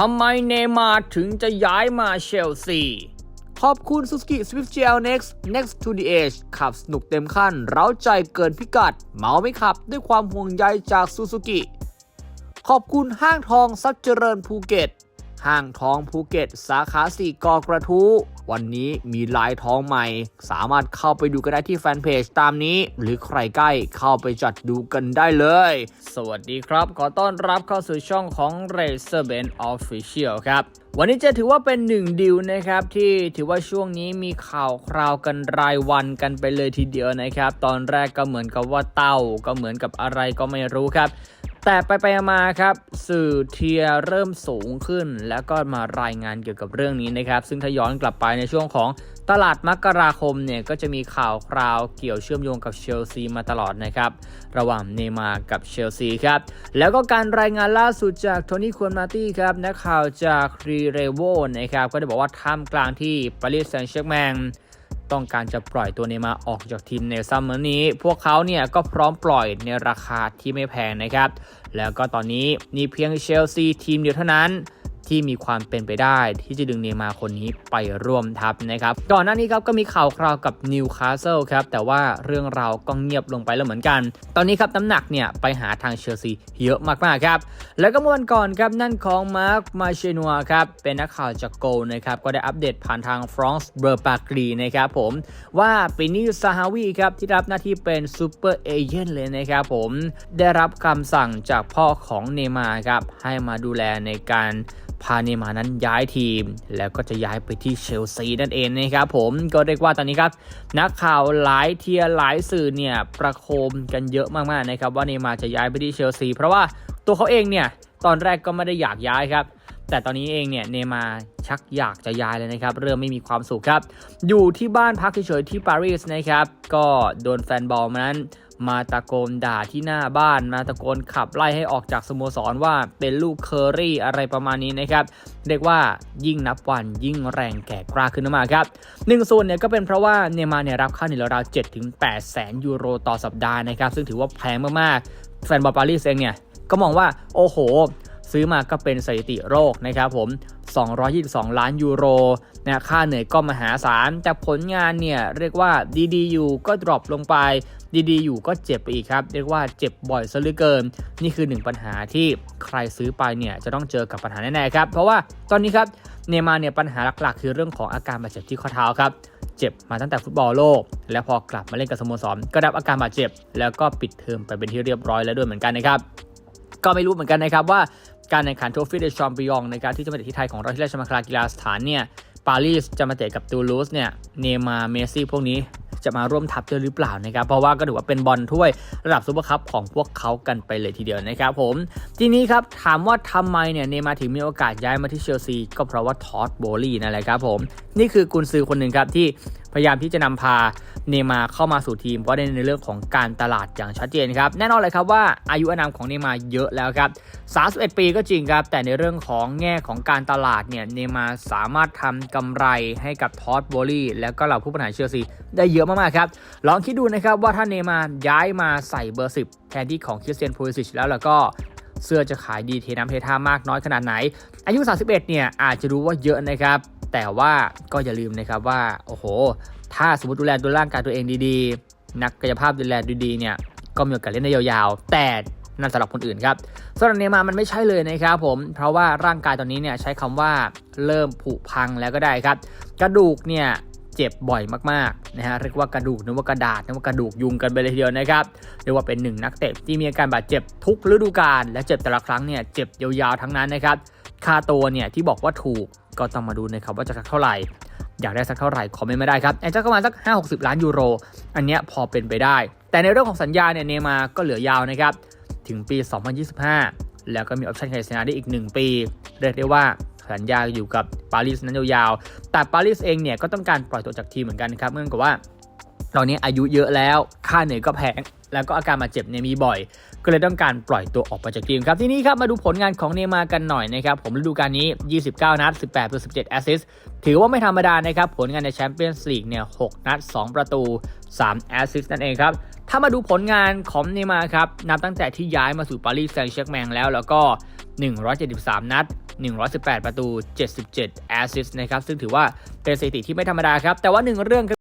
ทำไมเนมาร์ถึงจะย้ายมาเชลซี ขอบคุณ Suzuki Swift GL Next Next to the Edge ขับสนุกเต็มขั้น เร้าใจเกินพิกัด เมาไม่ขับด้วยความห่วงใยจากซูซูกิขอบคุณห้างทองซับเจริญภูเก็ต ห้างทองภูเก็ต สาขาสี่กอกระทู้ วันนี้มีลายท้องใหม่ สามารถเข้าไปดูกันได้ที่แฟนเพจตามนี้ หรือใครใกล้เข้าไปจัดดูกันได้เลย สวัสดีครับ ขอต้อนรับเข้าสู่ช่องของ Racer b e n Official ครับวันนี้จะถือว่าเป็นหนึ่งดิวนะครับที่ถือว่าช่วงนี้มีข่าวคราวกันรายวันกันไปเลยทีเดียวนะครับ ตอนแรกก็เหมือนกับว่าเต้าก็เหมือนกับอะไรก็ไม่รู้ครับ แต่ไปไปมาครับสื่อเทียเริ่มสูงขึ้น แล้วก็มารายงานเกี่ยวกับเรื่องนี้นะครับ ซึ่งถ้าย้อนกลับไปในช่วงของตลาดมกราคมเนี่ยก็จะมีข่าวคราวเกี่ยวเชื่อมโยงกับเชลซีมาตลอดนะครับ ระหว่างเนมากับเชลซีครับ แล้วก็การรายงานล่าสุดจากโทนี่ควนมาตี้ครับนักข่าวจากรีเรโวนะครับก็ได้บอกว่าท่ามกลางที่ปารีสแซงต์แชร์แมง ต้องการจะปล่อยตัวเนย์มาออกจากทีมในซัมเมอร์นี้ พวกเขาเนี่ยก็พร้อมปล่อยในราคาที่ไม่แพงนะครับ แล้วก็ตอนนี้มีเพียงเชลซีทีมเดียวเท่านั้น ที่มีความเป็นไปได้ ที่จะดึงเนย์มาคนนี้ไปร่วมทัพนะครับก่อนหน้านี้ครับก็มีข่าวคราวกับนิวคาสเซิลครับแต่ว่าเรื่องราวก็เงียบลงไปแล้วเหมือนกัน ตอนนี้ครับน้ำหนักเนี่ยไปหาทางเชลซีเยอะมากๆครับแล้วก็เมื่อวันก่อนครับนั่นของมาร์คมาเชนัวครับเป็นนักข่าวจากโกลนะครับก็ได้อัปเดตผ่านทางฟรองซ์เบอร์ปากรีนะครับผมว่าปีนี้ซาฮาวีครับที่รับหน้าที่เป็นซูเปอร์เอเจนต์เลยนะครับผมได้รับคำสั่งจากพ่อของเนย์มาครับให้มาดูแลในการพาเนมานั้นย้ายทีม แล้วก็จะย้ายไปที่เชลซีนั่นเองนะครับผมก็เรียกว่าตอนนี้ครับ นักข่าวหลายเทียหลายสื่อเนี่ยประโคมกันเยอะมากๆนะครับว่าเนมาจะย้ายไปที่เชลซีเพราะว่าตัวเขาเองเนี่ยตอนแรกก็ไม่ได้อยากย้ายครับแต่ตอนนี้เองเนี่ยเนมาชักอยากจะย้ายเลยนะครับ เริ่มไม่มีความสุขครับ อยู่ที่บ้านพักเฉยๆที่ปารีสนะครับ ก็โดนแฟนบอลมานั้น มาตะโกนด่าที่หน้าบ้าน มาตะโกนขับไล่ให้ออกจากสโมสรว่าเป็นลูกเคอรี่อะไรประมาณนี้นะครับ เรียกว่ายิ่งนับวันยิ่งแรงแก่กล้าขึ้นมาครับหนึ่งส่วนเนี่ยก็เป็นเพราะว่าเนย์มาเนี่ยรับค่าเหนื่อยราวๆ7ถึง8แสนยูโรต่อสัปดาห์นะครับ ซึ่งถือว่าแพงมากๆ แฟนบอลปารีสเองเนี่ยก็มองว่าโอ้โห ซื้อมาก็เป็นสถิติโลกนะครับผม 222 ล้านยูโรนะค่าเหนื่อยก็มหาศาล แต่ผลงานเนี่ยเรียกว่าดีๆอยู่ก็ดรอปลงไป ดีๆ อยู่ก็เจ็บไปอีกครับ เรียกว่าเจ็บบ่อยซะเหลือเกิน นี่คือหนึ่งปัญหาที่ใครซื้อไปเนี่ยจะต้องเจอกับปัญหาแน่ๆครับ เพราะว่าตอนนี้ครับเนมาเนี่ยปัญหาหลักๆ คือเรื่องของอาการบาดเจ็บที่ข้อเท้าครับเจ็บมาตั้งแต่ฟุตบอลโลก แล้วพอกลับมาเล่นกับสโมสรก็รับอาการบาดเจ็บ แล้วก็ปิดเทอมไปเป็นที่เรียบร้อยแล้วด้วยเหมือนกันนะครับก็ไม่รู้เหมือนกันนะครับว่าการแข่งขันโทฟี่เดชอมปิยองในการที่จะมาเตะที่ไทยของเราที่ราชมังคลากีฬาสถานเนี่ยปารีสจะมาเตะกับตูลูสเนี่ยเนมาเมซี่พวกนี้ จะมาร่วมทัพด้วยหรือเปล่านะครับเพราะว่าก็ถือว่าเป็นบอลถ้วยระดับซูเปอร์คัพของพวกเขากันไปเลยทีเดียวนะครับผมทีนี้ครับถามว่าทำไมเนี่ยเนมาร์ถึงมีโอกาสย้ายมาที่เชลซีก็เพราะว่าทอตโบลีนั่นแหละครับผมนี่คือกุนซือคนหนึ่งครับที่ พยายามที่จะนำพาเนยมาเข้ามาสู่ทีมเพราะในเรื่องของการตลาดอย่างชัดเจนครับ แน่นอนเลยครับว่าอายุอานามของเนยมาเยอะแล้วครับ 31 ปีก็จริงครับ แต่ในเรื่องของแง่ของการตลาดเนี่ยเนมาสามารถทำกำไรให้กับทอดโบลีแล้วก็เหล่าผู้บริหารเชลซีได้เยอะมากๆครับ ลองคิดดูนะครับว่าถ้าเนยมาย้ายมาใส่เบอร์ 10 แทนที่ของคริสเตียนพูลิซิชแล้วแล้วก็เสื้อจะขายดีเทน้ำเทท่ามากน้อยขนาดไหน อายุ 31 เนี่ยอาจจะรู้ว่าเยอะนะครับ แต่ว่าก็อย่าลืมนะครับว่าโอ้โห ถ้าสมมติดูแลตัวร่างกายตัวเองดีๆ นักกายภาพดูแลดีๆเนี่ยก็มีโอกาสเล่นได้ยาวๆ แต่นั่นสำหรับคนอื่นครับสำหรับเนมามันไม่ใช่เลยนะครับผม เพราะว่าร่างกายตอนนี้เนี่ยใช้คำว่าเริ่มผุพังแล้วก็ได้ครับ กระดูกเนี่ยเจ็บบ่อยมากๆนะฮะเรียกว่ากระดูกนึกว่ากระดาษนึกว่ากระดูกยุงกันไปเลยทีเดียวนะครับเรียกว่าเป็นหนึ่งนักเตะที่มีอาการบาดเจ็บทุกฤดูกาลและเจ็บแต่ละครั้งเนี่ยเจ็บยาวๆทั้งนั้นนะครับค่าตัวเนี่ยที่บอกว่าถูก ก็ต้องมาดูนะครับว่าจะสักเท่าไหร่ อยากได้สักเท่าไหร่คอมเมนต์ไม่ได้ครับอาจจะประมาณสัก 5-60 ล้านยูโร อันเนี้ยพอเป็นไปได้ แต่ในเรื่องของสัญญาเนี่ยเนมาก็เหลือยาวนะครับถึงปี 2025 แล้วก็มีออปชั่นขยายสัญญาได้อีก 1 ปี เรียกได้ว่าสัญญาอยู่กับปารีสนั้นยาวๆแต่ปารีสเองเนี่ยก็ต้องการปล่อยตัวจากทีมเหมือนกันนะครับเมื่องจากว่า ตอนนี้อายุเยอะแล้ว ค่าเหนื่อยก็แพง แล้วก็อาการบาดเจ็บเนี่ยมีบ่อย ก็เลยต้องการปล่อยตัวออกไปจากทีมครับที่นี้ครับมาดูผลงานของเนมากันหน่อยนะครับผมฤดูกาลนี้ 29 นัด 18ต่อ17แอสซิสต์ถือว่าไม่ธรรมดานะครับผลงานในแชมเปี้ยนส์ลีกเนี่ย6นัด 2 ประตู 3 แอสซิสต์นั่นเองครับถ้ามาดูผลงานของเนมาครับนับตั้งแต่ที่ย้ายมาสู่ปารีสแซงต์แชร์กแมงแล้วแล้วก็ 173 นัด 118 ประตู 77 แอสซิสต์นะครับซึ่งถือว่าเป็นสถิติที่ไม่ธรรมดาครับแต่ว่าหนึ่งเรื่อง